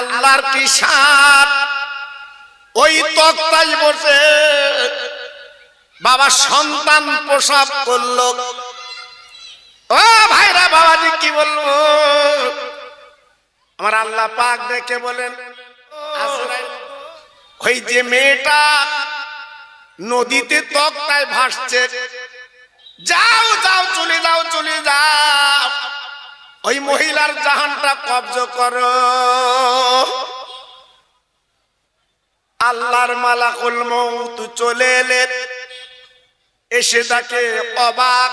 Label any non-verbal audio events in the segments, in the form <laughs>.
আল্লাহর কি সার? ওই তক্তাই বসে। বাবা সন্তান প্রসব করল। ও ভাইরা, বাবাজি, কি বলব? আমার আল্লাহ পাক দেখে বলেন ওই যে মেয়েটা নদীতে তক্তায় ভাসছে। যাও যাও, চলে যাও চলে যাও। ওই মহিলার জাহানটা কবজ করো। আল্লাহর মালাকুল মৌত চলে এলেন এসে তাকে অবাক।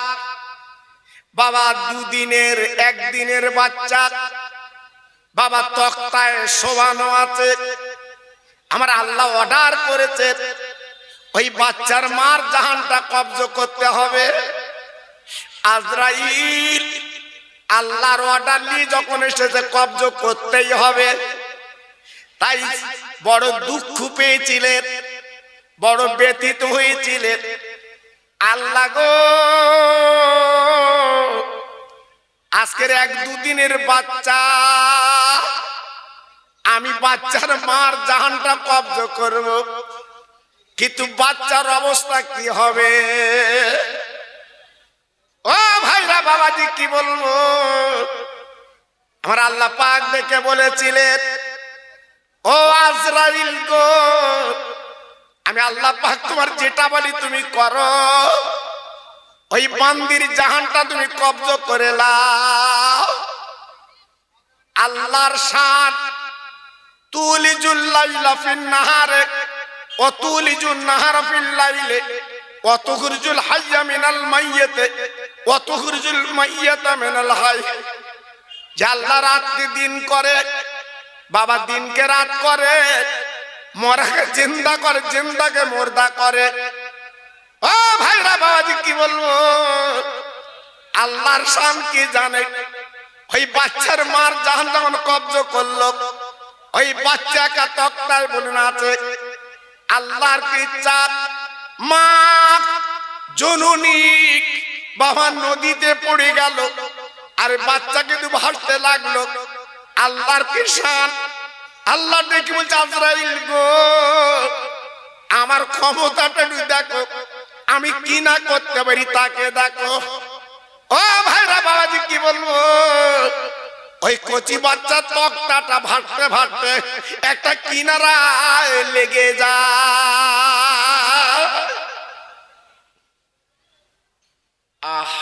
বাবা দুদিনের, একদিনের বাচ্চা। বাবা তক্তায় শোভানো আছে। আমার আল্লাহ অর্ডার করেছে, ওই বাচ্চার মার জাহানটা কবজ করতে হবে। আজরাইল আল্লাহর অর্ডার নিয়ে যখন এসেছে কবজ করতেই হবে। তাই বড় দুঃখ পেয়েছিলেন বড় ব্যথিত হয়েছিলেন আল্লাহ গো, আজকের এক দুদিনের বাচ্চা, আমি বাচ্চার মার জাহানটা কবজ করব। কিন্তু বাচ্চার অবস্থা কি হবে? ও ভাইরা বাবাজি, কি বলব? আমার আল্লাহ পাক দেখে বলেছিলেন, ও আজরাইল গো, আমি আল্লাহ পাক তোমার যেটা বলি তুমি করো। ওই মন্দির জাহানটা তুমি কবজ করে লাও আল্লাহর শান, তুলিজুল লাইলা ফিন নাহারে ও তুলিজুন নাহার ফিল লাইলে ও তুখরিজুল হাইয়া মিনাল মাইয়াতে ও তুখরিজুল মাইয়াতা মিনাল হাই। যে আল্লাহ রাতকে দিন করে, বাবা দিনকে রাত করে, মরাকে জিন্দা করে, জিন্দাকে মুর্দা করে। ও ভাইরা, বাবাজি, কি বলব? আল্লাহর শান কি জানে? ওই বাচ্চার মার জাহান যখন কবজ করল। ওই বাচ্চাকে তক্তায় বলুন আছে আল্লাহর কি ইচ্ছা মা, জননী বাবা নদীতে পড়ে গেল, আর বাচ্চা কিন্তু ভাসতে লাগল। আল্লাহর কি শান আল্লাহ দেখি বলছে, আজরাইল গো, আমার ক্ষমতাটা দেখো, আমি কি না করতে পারি তাকে দেখো। ও ভাইরা, বাবাজি কি বলব? ওই কচি বাচ্চা তক্তাটা ভাটতে ভাটতে একটা কিনারায় লেগে যা আহ,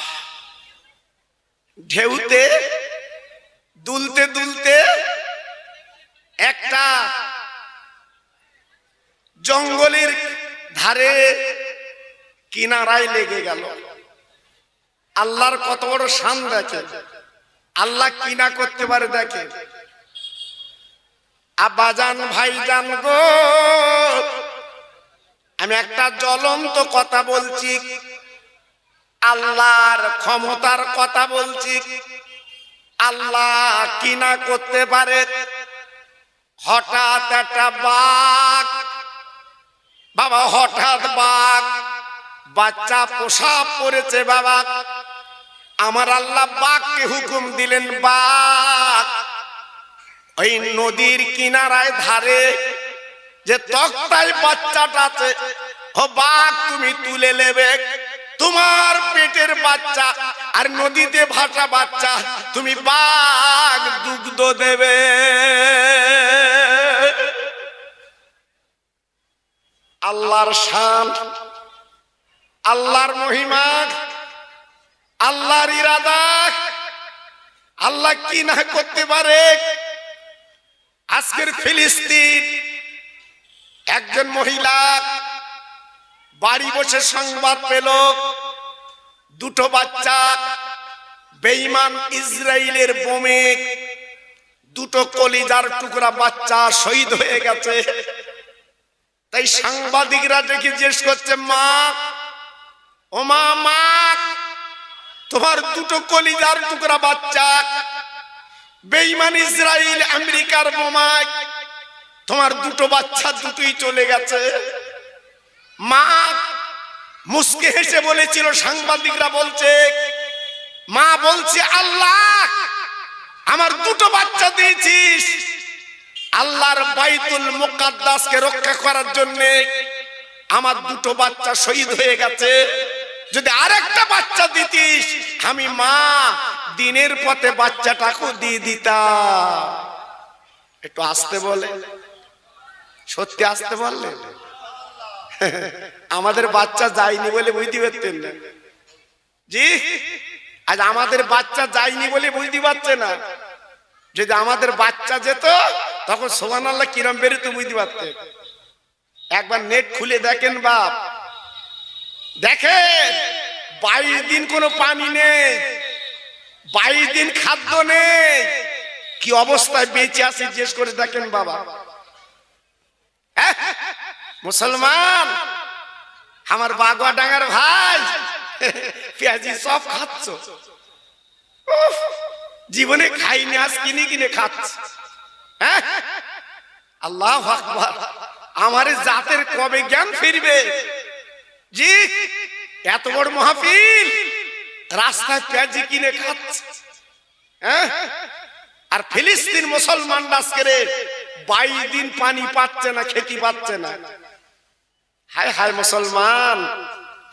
ঢেউতে, দুলতে দুলতে একটা জঙ্গলের ধারে কিনারায় লেগে গেল। আল্লাহর কত বড় শান দেখে। আল্লাহ কিনা করতে পারে দেখে। আব্বাজান ভাইজান গো, আমি একটা জ্বলন্ত কথা বলছি। আল্লাহর ক্ষমতার কথা বলছি। আল্লাহ কিনা করতে পারে? হঠাৎ একটা বাঘ, বাবা হঠাৎ বাঘ, বাচ্চা পোশাক পরেছে বাবা। আমার আল্লাহ বাঘকে হুকুম দিলেন, বাঘ, ওই নদীর কিনারায় ধারে যে তক্তায় বাচ্চাটা আছে, ও বাঘ তুমি তুলে নেবে। তোমার পেটের বাচ্চা আর নদীতে ভাসা বাচ্চা, তুমি বাঘ দুগ্ধ দেবে। আল্লাহর শান, আল্লাহর মহিমা, আল্লাহর ইরাদা, আল্লাহ কি না করতে পারে? আজকের ফিলিস্তিন, একজন মহিলা বাড়ি বসে সংবাদ পেল। দুটো বাচ্চা, বেঈমান ইসরায়েলের বোমে দুটো কলিজার টুকরা বাচ্চা শহীদ হয়ে গেছে। তাই সাংবাদিকরা দেখে জিজ্ঞেস করছে, মা, ও মা মা, তোমার দুটো কলিজার টুকরা বাচ্চা, বেঈমান ইসরায়েল আমেরিকার বোমায় তোমার দুটো বাচ্চা দুটোই চলে গেছে। মা মুসকে হেসে বলেছিল, সাংবাদিকরা বলছে, মা বলছে, আল্লাহ, আমার দুটো বাচ্চা দিয়েছিস। আল্লাহর বাইতুল মুকাদ্দাসকে রক্ষা করার জন্য আমার দুটো বাচ্চা শহীদ হয়ে গেছে। যদি আরেকটা বাচ্চা দিতিস, আমি মা, দিনের পথে বাচ্চাটাকেও দিয়ে দিতাম। একটু আসতে বলে। সত্যি আসতে বললে? আমাদের বাচ্চা যায়নি বলে বুঝতে পারতেন না। জি? আজ আমাদের বাচ্চা যায়নি বলে বুঝতে পারছে না। যদি আমাদের বাচ্চা যেত, তখন সোমান আল্লাহ কিরম বেরোতে বুঝতে পারতেন। একবার নেট খুলে দেখেন বাপ। দেখে বাইশ দিন কোনো পানি নেই, বাইশ দিন খাদ্য নেই। কি অবস্থায় বেঁচে আছে, জিজ্ঞেস করে দেখেন বাবা। হ্যাঁ? মুসলমান, আমার বাগোয়া ডাঙ্গার ভাই, পেঁয়াজি সব খাচ্ছ। জীবনে খাইনি, আজ কিনে কিনে খাচ্ছ। হ্যাঁ? আল্লাহ আমার জাতের কবে জ্ঞান ফিরবে? জি, এত বড় মাহফিল, রাস্তায় পেঁয়াজি কিনে খাচ্ছে। হ্যাঁ? আর ফিলিস্তিন মুসলমান আজকে বাইশ দিন পানি পাচ্ছে না খেতে পাচ্ছে না। হায় হায় মুসলমান,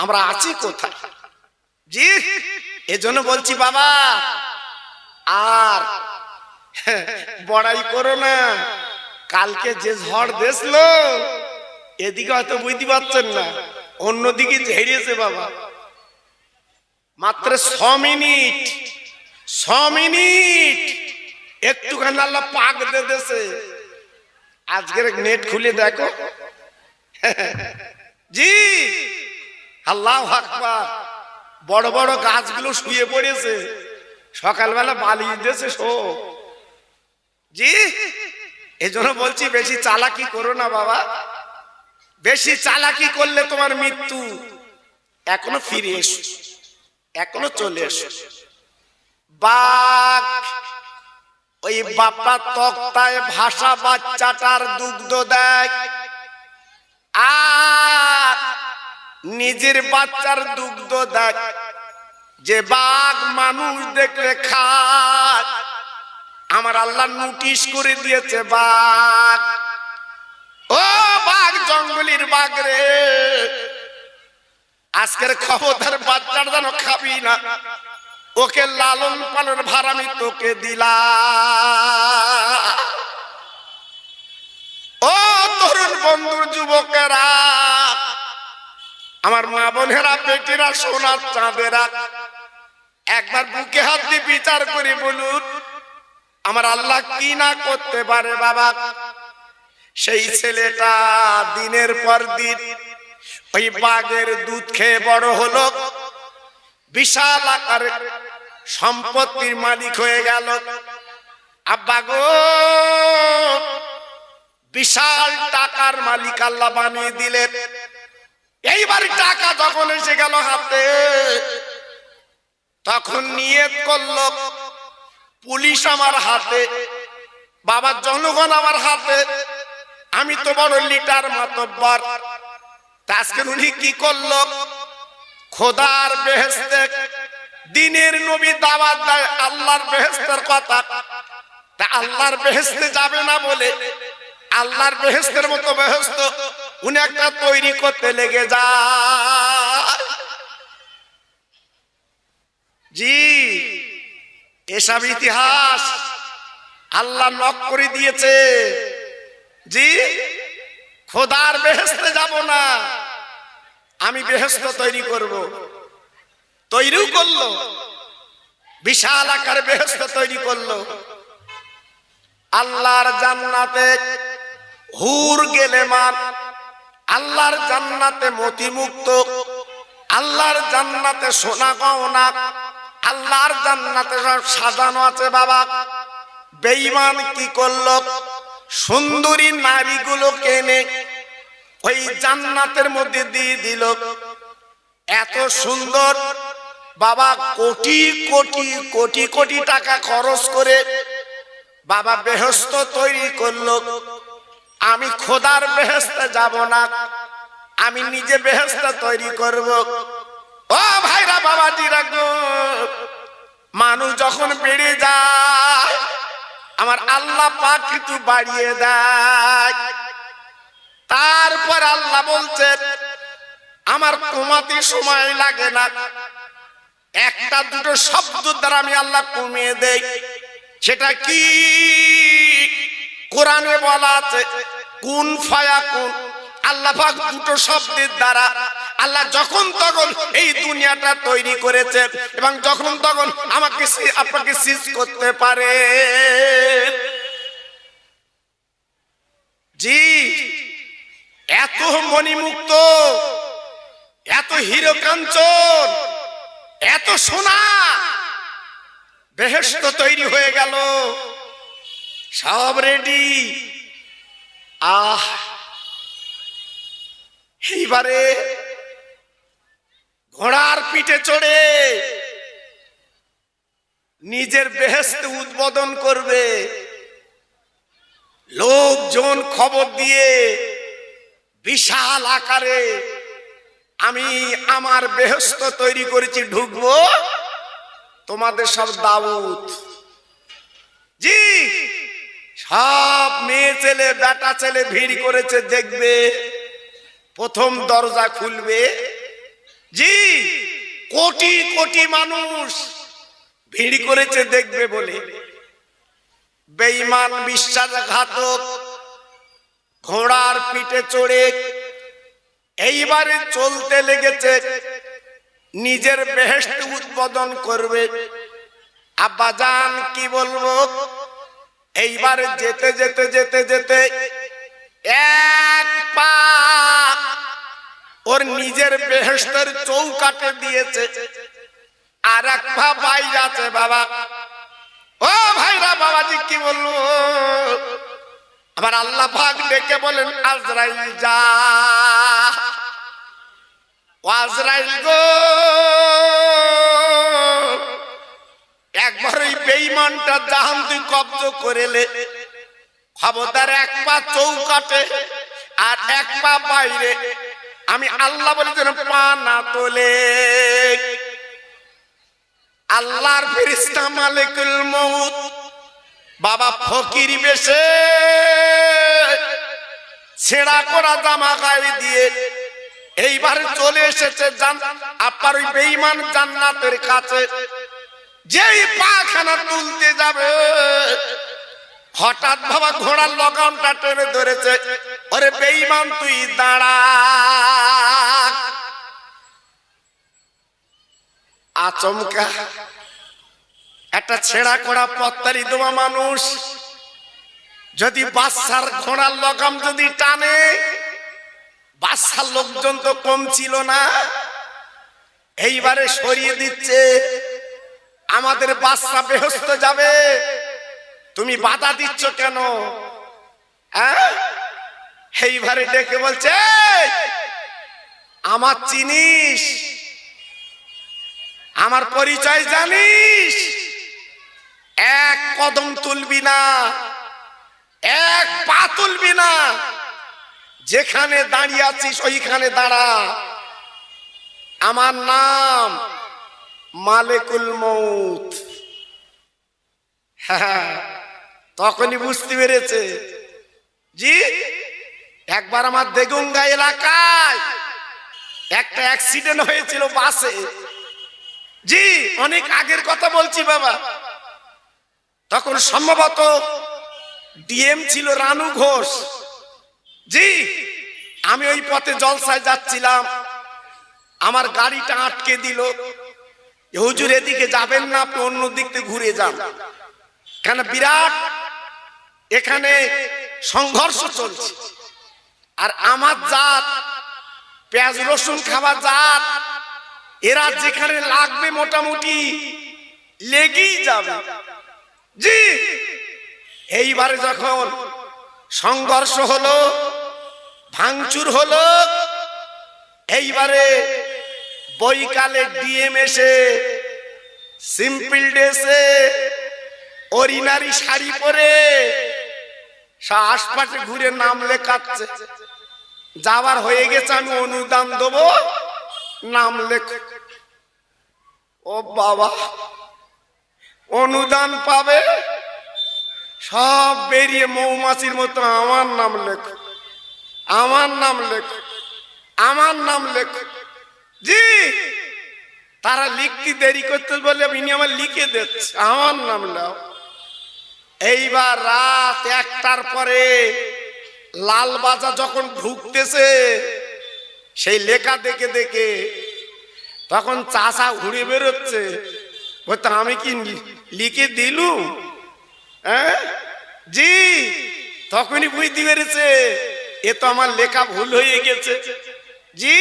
আমরা আছি কোথায়? এজন্য বলছি বাবা, আর বড়াই করো না, কালকে যে ঝড় দেখল, এদিকে হয়তো বুঝতে পারছেন না, অন্যদিকে ঝেড়িয়েছে বাবা। মাত্র ছ মিনিট ছ মিনিট, একটুখানি আল্লাহ পাক দিয়ে দেছে আজকের নেট খুলে দেখো। জি। আল্লাহ আকবার। বড় বড় গাছগুলো শুয়ে পড়েছে। সকালবেলা বালি দিয়েছে শো জি। এজন্য বলছি, বেশি চালাকি করো না বাবা। বেশি চালাকি করলে তোমার মৃত্যু এখনও ফিরে এসো। এখনও চলে এসো। বাঘ, ওই বাপা তক্তায় ভাষা বাচ্চাটার দুগ্ধ দেয়। আর নিজের বাচ্চার দুগ্ধ দেয় যে বাঘ মানুষ দেখলে খায়। আমার আল্লাহ নোটিশ করে দিয়েছে বাঘ। ও বাঘ, জঙ্গলির বাঘ রে। আজকের খবরদার বাচ্চার যেন খাবি না। ওকে লালন পালন ভার আমি তোকে দিলাম। ও তরুণ বন্ধুর যুবকেরা। আমার মা বোনেরা, বেটিরা, সোনার চাঁদেরা, একবার বুকে হাত দিয়ে বিচার করে বলুন, আমার আল্লাহ কি না করতে পারে বাবা? সেই ছেলেটা দিনের পর দিন ওই বাঘের দুধ খেয়ে বড় হলো, বিশাল আকার সম্পত্তির মালিক হয়ে গেল। আব্বা গো বিশাল টাকার মালিক আল্লাহ বানিয়ে দিলেন। এইবার টাকা যখন এসে গেল হাতে, তখন নিয়ত করল, পুলিশ আমার হাতে, বাবার জনগণ আমার হাতে, আমি তো বড় লিটার মাতব্বর। তা আজকে উনি কি করল? খোদার বেহেস্তে দিনের নবী দাওয়াত দেয়, আল্লাহর বেহেস্তের কথা। তা আল্লাহর বেহেস্তে যাবে না বলে আল্লাহর বেহেস্তের মতো বেহেস্ত উনি একটা তৈরি করতে লেগে যায়। জি, এসব ইতিহাস আল্লাহ নক করে দিয়েছে। জি, খোদার বেহেস্তে যাব না। আমি বেহেস্ত তৈরি করব। তৈরিও করল। বিশাল আকার বেহেস্ত তৈরি করল। আল্লাহর জান্নাতে হুর গেলে মান আল্লাহর জান্নাতে মতিমুক্ত। আল্লাহর জান্নাতে সোনা গহনা। আল্লাহর জান্নাতে সব সাজানো আছে বাবা। বেঈমান কি করল? সুন্দরী নারীগুলো কেনে ওই জান্নাতের মধ্যে দিয়ে দিল। এত সুন্দর। বাবা কোটি কোটি কোটি কোটি টাকা খরচ করে বাবা বেহস্ত তৈরি করল। আমি খোদার বেহেস্তে যাব না। আমি নিজে বেহেস্ত তৈরি করব। ও ভাইরা বাবা বাবাজিরা গো, মানুষ যখন বেড়ে যায়, আমার আল্লাহ পাক কিন্তু বাড়িয়ে দেয়। তারপর আল্লাহ বলছেন আমার কমাতে সময় লাগে না। একটা দুটো শব্দ দ্বারা আমি আল্লাহ কমিয়ে দেই। সেটা কি? কোরআনে বলা আছে, কুন ফায়া কুন আল্লাহ পাক দুটো শব্দের দ্বারা আল্লাহ যখন তখন এই দুনিয়াটা তৈরি করেছে এবং যখন তখন আমাকে আপনাকে সিজ করতে পারে। জি, এত মণিমুক্ত, এত হিরো কাঞ্চন, এত সোনা বেহেস্ত তৈরি হয়ে গেল। সব রেডি আহ! এইবারে ঘোড়ার পিঠে চড়ে নিজের বেহেস্ত উদ্বোধন করবে। লোকজন খবর দিয়ে বিশাল আকারে আমি আমার বেহস্ত তৈরি করেছি, ঢুকবো। তোমাদের সব দাউদ। জি! সব মেয়ে ছেলে, বেটা ছেলে ভিড় করেছে, দেখবে। প্রথম দরজা খুলবে। জি, কোটি কোটি মানুষ ভিড় করেছে, দেখবে বলে। বেঈমান বিশ্বাসঘাতক, ঘোড়ার পিঠে চড়ে, এইবারে চলতে লেগেছে, নিজের বেহেস্ত উদ্বোধন করবে। আব্বাজান, কি বলব? এইবারে যেতে যেতে যেতে যেতে এক পা ওর নিজের বেহেস্তের চৌকাটে দিয়েছে। আর এক পা বাইরে আছে বাবা। ও ভাইরা, বাবাজি কি বলব আবার আল্লাহ পাক ডেকে বলেন, আজরাইল যা। আজরাইল গো। একবার ওই বেইমানটা জাহান কব্জ করেলে খবরদার এক পা চৌকাটে আর এক পা বাইরে। আমি আল্লাহ বলে যেন পা না তোলে। আল্লাহর ফেরিস্তা মালিকুল মউত, বাবা ফকির বেশে ছেঁড়া করা জামা গায়ে দিয়ে এইবার চলে এসেছে জান আপনার ওই বেইমান জান্নাতের কাছে। যেই পাখানা তুলতে যাবে, হঠাৎ বাবা ঘোড়ার লগামটা টেনে ধরেছে। ওরে বেঈমান, তুই দাঁড়া। আচমকা, একটা ছেঁড়া করা পত্তারি দোমা মানুষ। যদি বাচ্চার ঘোড়ার লগাম যদি টানে বাচ্চার লোকজন তো কম ছিল না। এইবারে সরিয়ে দিচ্ছে। আমাদের বাচ্চা বেহস্ত যাবে। তুমি বাধা দিচ্ছ কেন? হ্যাঁ? এইবারে ডেকে বলছে আমার চিনিস? আমার পরিচয় জানিস? এক কদম তুলবি না, এক পা তুলবি না। যেখানে দাঁড়িয়ে আছিস, ওইখানে দাঁড়া। আমার নাম মালেকুল মৌত হ্যাঁ, তখনই বুঝতে পেরেছে। জি একবার আমার দেগুঙ্গা এলাকায় একটা অ্যাক্সিডেন্ট হয়েছিল বাসে। জি অনেক আগের কথা বলছি বাবা। তখন সম্ভবত ডিএম ছিল রানু ঘোষ। জি আমি ওই পথে জলসায় যাচ্ছিলাম। আমার গাড়িটা আটকে দিল। হুজুর এদিকে যাবেন না, আপনি অন্য দিক থেকে ঘুরে যান। কেন বিরাট, এখানে সংঘর্ষ চলছে। আর আমার জাত, পেঁয়াজ, রসুন খাওয়া জাত, এরা যেখানে লাগবে মোটামুটি লেগেই যাবে। জি, এইবারে যখন সংঘর্ষ হলো, ভাঙচুর হলো, এইবারে বইকালে ডিএম এসে, সিম্পল ড্রেসে অরিনারি শাড়ি পরে, আশপাশে ঘুরে নাম লেখাচ্ছে। যাবার হয়ে গেছে, আমি অনুদান দেবো, নাম লেখ। ও বাবা, অনুদান পাবে? সব বেরিয়ে মৌমাছির মতো আমার নাম লেখো। আমার নাম লেখো। আমার নাম লেখো। জি। তারা লিখতে দেরি করতে বলে ইনি আমার লিখে দিচ্ছে। আমার নাম নাও। এইবার রাত একটার পরে লালবাজা যখন ঢুকতেছে, সেই লেখা দেখে দেখে তখন চাষা ঘুরে বেরোচ্ছে। বলতো আমি কি লিখে দিলুম হ্যাঁ? জি, তখনই বুঝতে পেরেছে, এ তো আমার লেখা ভুল হয়ে গেছে। জি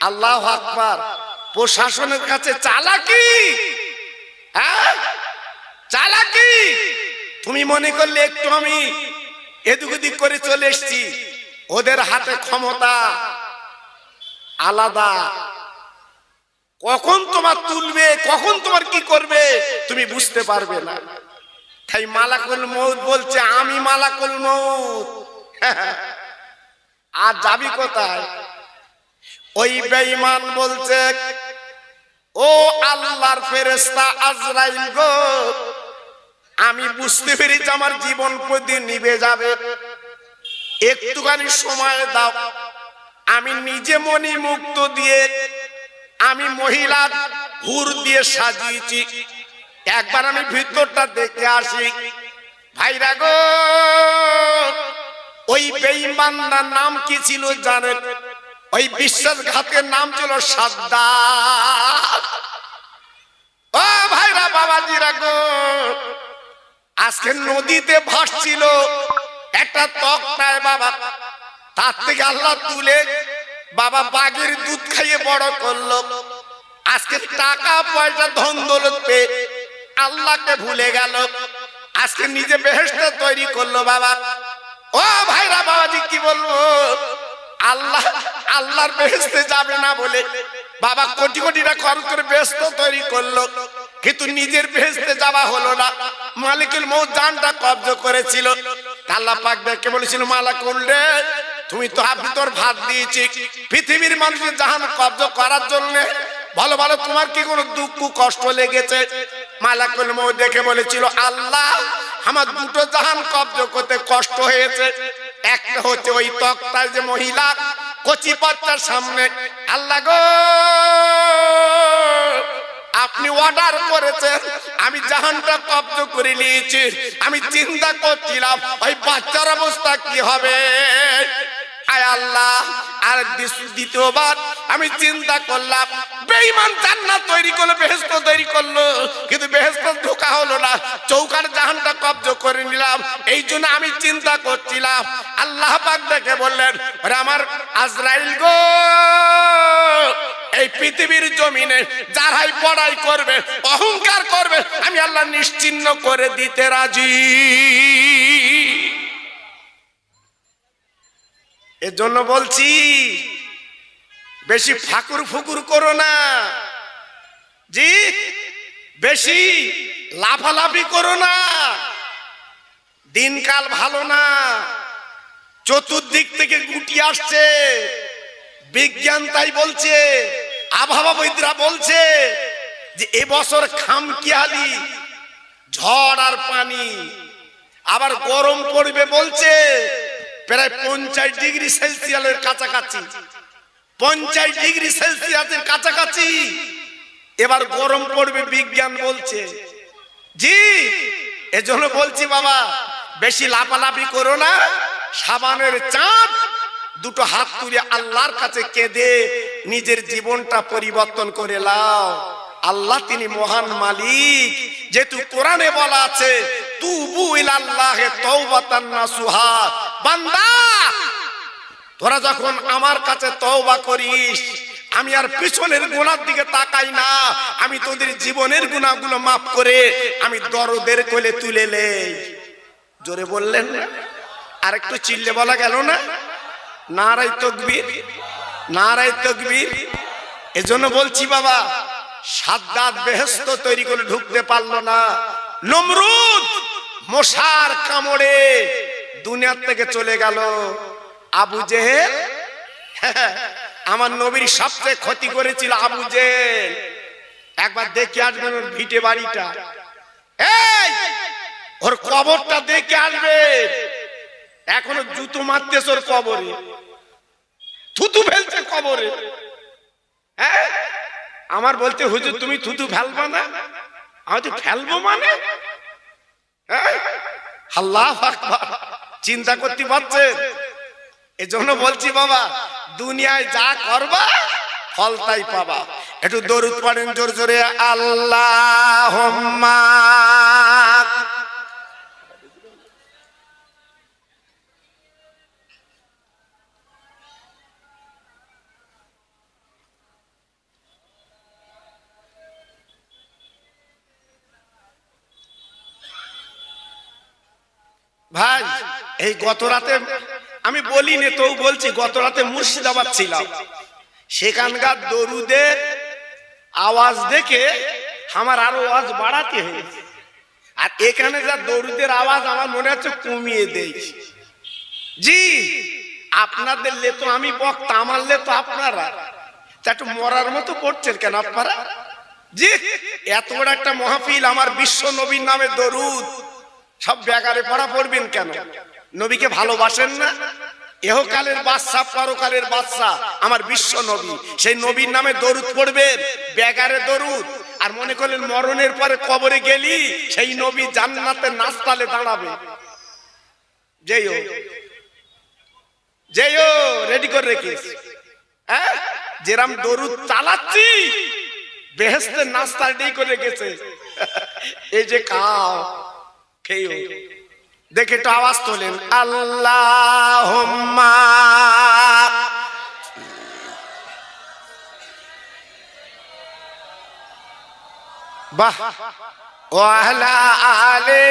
আল্লাহ আকবার। প্রশাসনের কাছে চালাকি? হ্যাঁ? চালাকি? তুমি মনে করলে একটু আমি এদিক ওদিক করে চলে এসছি। ওদের হাতে ক্ষমতা আলাদা। কখন তোমার তুলবে? কখন তোমার কি করবে? তুমি বুঝতে পারবে না। তাই মালাকুল মৌত বলছে, আমি মালাকুল মৌত <laughs> আর যাবি কোথায়? ওই বেঈমান বলছে, ও আল্লাহর ফেরেশতা আজরাইল গো, আমি বুঝতে পেরেছি আমার জীবন প্রতি নিবে যাবে। একটুখানি সময় দাও, আমি নিজে মনি মুক্ত দিয়ে, আমি মহিলা হুর দিয়ে সাজিয়েছি। একবার আমি ভিতরটা দেখে আসি, ভাইরা গো, ওই বেঈমানদার নাম কি ছিল জানেন? ওই বিশ্বাসঘাতের নাম ছিল সাদ্দাত ও ভাইরা বাবাজিরা গো, আজকে নদীতে ভাসছিল একটা তক্তায় বাবা। তার থেকে আল্লাহ তুলে বাবা বাঘের দুধ খাইয়ে বড় করল। আজকে টাকা পয়সা ধন দৌলত পেয়ে আল্লাহকে ভুলে গেল। আজকে নিজে বেহেস্ত তৈরি করল বাবা। ও ভাইরা বাবাজি, কি বলব? আল্লাহ, আল্লাহর বেহেস্তে যাবে না বলে। বাবা কোটি কোটি টাকা খরচ করে ব্যস্ত তৈরি করল। কিন্তু নিজের বেহেস্তে যাওয়া হলো না। মালিকুল মৌ জানটা কব্জ করেছিল। আল্লাহ পাক দেখে বলেছিল মালা করলে তুমি তো আপনি তোর ভাত দিয়েছি। পৃথিবীর মানুষের জাহান কব্জ করার জন্য ভালো ভালো তোমার কি কোনো দুঃখ, কষ্ট লেগেছে? মালাকুল মৌ দেখে বলেছিল, আল্লাহ, আমার দুটো জাহান কব্জ করতে কষ্ট হয়েছে। একটা হচ্ছে ওই তক্তার যে মহিলা কচি বাচ্চার সামনে। আল্লাহ গো, আপনি অর্ডার করেছেন, আমি জাহানটা কব্জ করে নিয়েছি, আমি চিন্তা করছিলাম, ওই বাচ্চার অবস্থা কি হবে? আল্লাহ, আর দ্বিতীয়বার আমি চিন্তা করলাম, বেঈমান জান্নাত তৈরি করল বেহেস্ত তৈরি করল, কিন্তু বেহেস্ত ঢোকা হলো না। চৌকার জাহানটা কব্জ করে নিলাম। এই জন্য আমি চিন্তা করছিলাম, আল্লাহ পাক দেখে বললেন আমার আজরাইল গো, এই পৃথিবীর জমিনে যারাই পড়াই করবে, অহংকার করবে, আমি আল্লাহ নিশ্চিন্ন করে দিতে রাজি। এর জন্য বলছি, বেশি ফাকুর ফুকুর করো না। জি, বেশি লাফালাফি করো না। দিনকাল ভালো না। চতুর্দিক থেকে গুটি আসছে। বিজ্ঞান তাই বলছে আবহাওয়া আবহাওয়াবিদরা বলছে যে এবছর খামকিয়ালি ঝড় আর পানি। আবার গরম পড়বে বলছে প্রায় পঞ্চাশ ডিগ্রি সেলসিয়াসের কাছাকাছি। পঞ্চাশ ডিগ্রি সেলসিয়াসের কাছাকাছি। এবার গরম পড়বে, বিজ্ঞান বলছে। জি, এজন্য বলছি বাবা, বেশি লাফালাফি করো না। সাবানের চাঁদ দুটো হাত তুলে আল্লাহর কাছে কেঁদে নিজের জীবনটা পরিবর্তন করে লাও। আল্লাহ তিনি মহান মালিক। যেহেতু কোরআনে বলা আছে তুবু ইলাল্লাহে তওবাতান নাসুহা। বান্দা, তোরা যখন আমার কাছে তওবা করিস, আমি আর পিছনের গুণার দিকে তাকাই না। আমি তোদের জীবনের গুণাগুলো মাফ করে আমি দরদের কোলে তুলে নেই। জোরে বললেন আর একটু চিল্লে বলা গেল না? নারাই তকবীর নারাই তকবীর। এজন্য বলছি বাবা, সাদ্দাত বেহেস্ত তৈরি করে ঢুকতে পারল না। নমরুদ মশার কামড়ে দুনিয়ার থেকে চলে গেল। আবু জেহেল? <laughs> আমার নবীর সবচেয়ে ক্ষতি করেছিল আবু জেহেল। একবার দেখে আসবেন ওর ভিটে বাড়িটা। এই, ওর কবরটা দেখে আসবে। এখনও জুতো মারতেছ ওর কবরে। থুতু ফেলছে কবরে। হ্যাঁ? আমার বলতে, হুজুর, তুমি থুতু ফেলবা না? আমি তো খেলব মানে? আল্লাহ চিন্তা করতে পারছেন এজন্য বলছি বাবা, দুনিয়ায় যা করবা, ফল তাই পাবা একটু দরুদ পড়েন জোর জোরে আল্লাহ ভাই, এই গত রাতে আমি বলিনি তো বলছি, গত রাতে মুর্শিদাবাদ ছিলাম। সেখানকার দরুদের আওয়াজ দেখে আমার আরও আওয়াজ বাড়াতে হয়েছে। আর এখানে যা দরুদের আওয়াজ, আমার মনে হচ্ছে কমিয়ে দেয় জি, আপনাদের লে তো আমি বক্তা, আমার লে তো আপনারা। তা একটু মরার মতো করছেন কেন আপনারা? জি, এত বড় একটা মহাফিল, আমার বিশ্ব নবীর নামে দরুদ। সব ব্যাগারে পড়া পড়বেন কেন? নবীকে ভালোবাসেন না? এহকালের বাদশা পরকালের বাদশা আমার বিশ্ব নবী। সেই নবীর নামে দরুদ পড়বেন ব্যাগারে দরুদ। আর মনে করলেন মরণের পরে কবরে গেলি, সেই নবী জান্নাতে নাস্তালে দাঁড়াবে। হোক। যেই রেডি করে রেখিস হ্যাঁ? যেরাম দরুদ চালাচ্ছি বেহেস্তের নাস্তা রেডি করে রেখেছে। <laughs> এই যে খাও দেখে একটু আওয়াজ তোলেন আল্লাহ বাহ ওয়ালা আলে